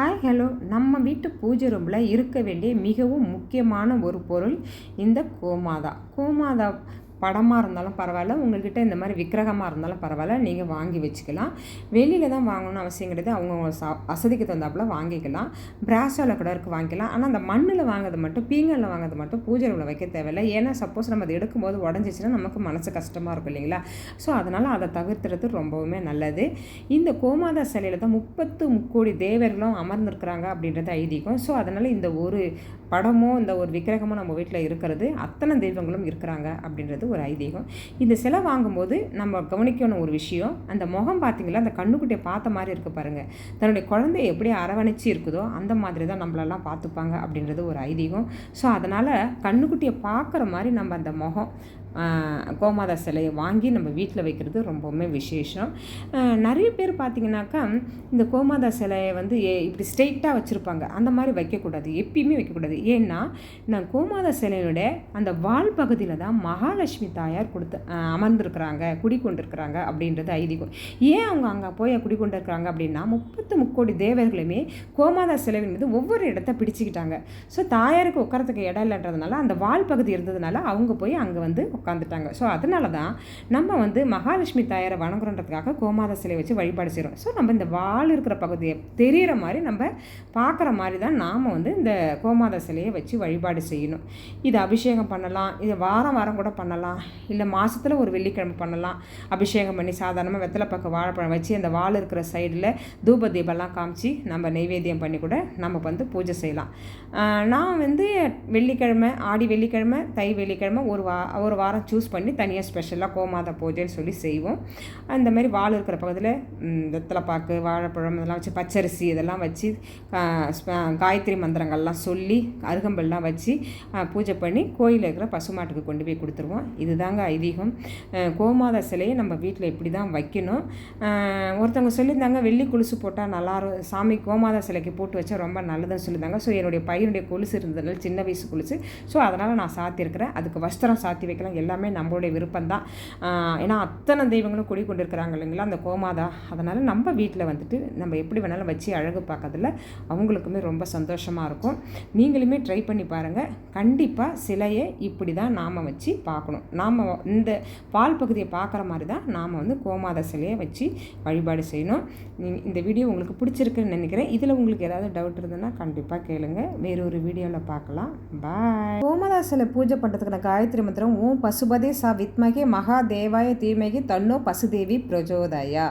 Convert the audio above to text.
Hi hello நம்ம வீட்டு பூஜை ரூமில் இருக்க வேண்டிய மிகவும் முக்கியமான ஒரு பொருள் இந்த கோமாதா. கோமாதா படமாக இருந்தாலும் பரவாயில்ல. உங்கள்கிட்ட இந்த மாதிரி விக்கிரகமாக இருந்தாலும் பரவாயில்ல. நீங்கள் வாங்கி வச்சுக்கலாம். வெளியில் தான் வாங்கணும்னு அவசியம் கிடையாது. அவங்கவுங்க சா வசதிக்கு தகுந்தாப்புல வாங்கிக்கலாம். பிராஸாவில் கூட இருக்குது வாங்கிக்கலாம். ஆனால் அந்த மண்ணில் வாங்குறது மட்டும் பீங்கலில் வாங்குறது மட்டும் பூஜை உள்ள வைக்க தேவையில்லை. ஏன்னா சப்போஸ் நம்ம அதை எடுக்கும்போது உடஞ்சிச்சின்னா நமக்கு மனசு கஷ்டமாக இருக்கும் இல்லைங்களா? ஸோ அதனால் அதை தவிர்த்துறது ரொம்பவுமே நல்லது. இந்த கோமாதா சிலையில் தான் முப்பத்து முக்கோடி தேவர்களும் அமர்ந்திருக்கிறாங்க அப்படின்றது ஐதீகம். ஸோ அதனால் இந்த ஒரு படமோ இந்த ஒரு விக்கிரகமோ நம்ம வீட்டில் இருக்கிறது அத்தனை தெய்வங்களும் இருக்கிறாங்க அப்படின்றது ஒரு ஐதீகம். இந்த சிலை வாங்கும்போது நம்ம கவனிக்கணும் ஒரு விஷயம். அந்த முகம் பார்த்தீங்களா? அந்த கண்ணுக்குட்டியை பார்த்த மாதிரி இருக்குது பாருங்கள் தன்னுடைய குழந்தை எப்படி அரவணைச்சி இருக்குதோ அந்த மாதிரி தான் நம்மளெல்லாம் பார்த்துப்பாங்க அப்படின்றது ஒரு ஐதீகம். ஸோ அதனால் கண்ணுக்குட்டியை பார்க்குற மாதிரி நம்ம அந்த முகம் கோமாதா சிலையை வாங்கி நம்ம வீட்டில் வைக்கிறது ரொம்பவுமே விசேஷம். நிறைய பேர் பார்த்திங்கனாக்கா இந்த கோமாதா சிலையை வந்து இப்படி ஸ்ட்ரெயிட்டாக வச்சுருப்பாங்க. அந்த மாதிரி வைக்கக்கூடாது எப்பயுமே வைக்கக்கூடாது. ஏன்னா நான் கோமாதா சிலையோட அந்த வால் பகுதியில் தான் மகாலட்சுமி தாயார் கொடுத்து அமர்ந்திருக்கிறாங்க குடிக்கொண்டிருக்கிறாங்க அப்படின்றது ஐதீகம். ஏன் அவங்க அங்கே போய் குடிக்கொண்டிருக்கிறாங்க அப்படின்னா முப்பத்து முக்கோடி தேவர்களுமே கோமாதா சிலைவின் மீது ஒவ்வொரு இடத்த பிடிச்சிக்கிட்டாங்க. ஸோ தாயாருக்கு உட்கறதுக்கு இடம் இல்லைன்றதுனால அந்த வால் பகுதி இருந்ததுனால அவங்க போய் அங்கே வந்து உட்காந்துட்டாங்க ஸோ அதனால தான் நம்ம வந்து மகாலட்சுமி தாயாரை வணங்குறன்றதுக்காக கோமாத சிலை வச்சு வழிபாடு செய்கிறோம் ஸோ நம்ம இந்த வால் இருக்கிற பகுதியை தெரிகிற மாதிரி நம்ம பார்க்குற மாதிரி தான் நாம் வந்து இந்த கோமாத சிலையை வச்சு வழிபாடு செய்யணும். இது அபிஷேகம் பண்ணலாம் இது வாரம் வாரம் கூட பண்ணலாம் இல்லை மாதத்தில் ஒரு வெள்ளிக்கிழமை பண்ணலாம். அபிஷேகம் பண்ணி சாதாரணமாக வெத்தலை பக்கம் வாழைப்பழம் வச்சு அந்த வால் இருக்கிற சைடில் தூப தீபம்லாம் காமிச்சு நம்ம நைவேத்தியம் பண்ணி கூட நம்ம வந்து பூஜை செய்யலாம். நான் வந்து வெள்ளிக்கிழமை ஆடி வெள்ளிக்கிழமை தை வெள்ளிக்கிழமை ஒரு வா ஒரு வாரம் வாரம் சூஸ் பண்ணி தனியாக ஸ்பெஷலாக கோமாத பூஜைன்னு சொல்லி செய்வோம். அந்த மாதிரி வாழை இருக்கிற பக்கத்தில் வெத்தலைப்பாக்கு வாழைப்பழம் இதெல்லாம் வச்சு பச்சரிசி இதெல்லாம் வச்சு காயத்ரி மந்திரங்கள்லாம் சொல்லி அருகம்பெல்லாம் வச்சு பூஜை பண்ணி கோயிலில் இருக்கிற பசுமாட்டுக்கு கொண்டு போய் கொடுத்துருவோம். இதுதாங்க ஐதீகம். கோமாத சிலையை நம்ம வீட்டில் இப்படி தான் வைக்கணும் ஒருத்தவங்க சொல்லியிருந்தாங்க வெள்ளி கொலுசு போட்டால் நல்லா சாமி கோமாத சிலைக்கு போட்டு வச்சா ரொம்ப நல்லதுன்னு சொல்லியிருந்தாங்க. ஸோ என்னுடைய பையனுடைய கொலுசு இருந்ததுனால சின்ன வயசு கொலுசு. ஸோ அதனால் நான் சாத்தியிருக்கிறேன். அதுக்கு வஸ்திரம் சாத்தி வைக்கலாம். எல்லாமே நம்மளுடைய விருப்பம் தான் ஏன்னா அத்தனை தெய்வங்களும் குடி கொண்டிருக்கிறாங்க இல்லைங்களா அந்த கோமாதா. அதனால் நம்ம வீட்டில் வந்துட்டு நம்ம எப்படி வேணாலும் வச்சு அழகு பார்க்கறதுல அவங்களுக்குமே ரொம்ப சந்தோஷமாக இருக்கும். நீங்களுமே ட்ரை பண்ணி பாருங்கள் கண்டிப்பாக சிலையை இப்படி தான் நாம் வச்சு பார்க்கணும். நாம் இந்த பால் பகுதியை பார்க்குற மாதிரி தான் நாம் வந்து கோமாதா சிலையை வச்சு வழிபாடு செய்யணும். இந்த வீடியோ உங்களுக்கு பிடிச்சிருக்குன்னு நினைக்கிறேன். இதில் உங்களுக்கு ஏதாவது டவுட் இருந்ததுன்னா கண்டிப்பாக கேளுங்கள் வேறொரு வீடியோவில் பார்க்கலாம். பாய் கோமாதா சிலை பூஜை பண்ணுறதுக்கான காயத்ரி மந்திரம் ஓம் பசுபதே ச வித்மகே மகாதேவாய தீமகி தன்னோ பசுதேவி பிரஜோதயா.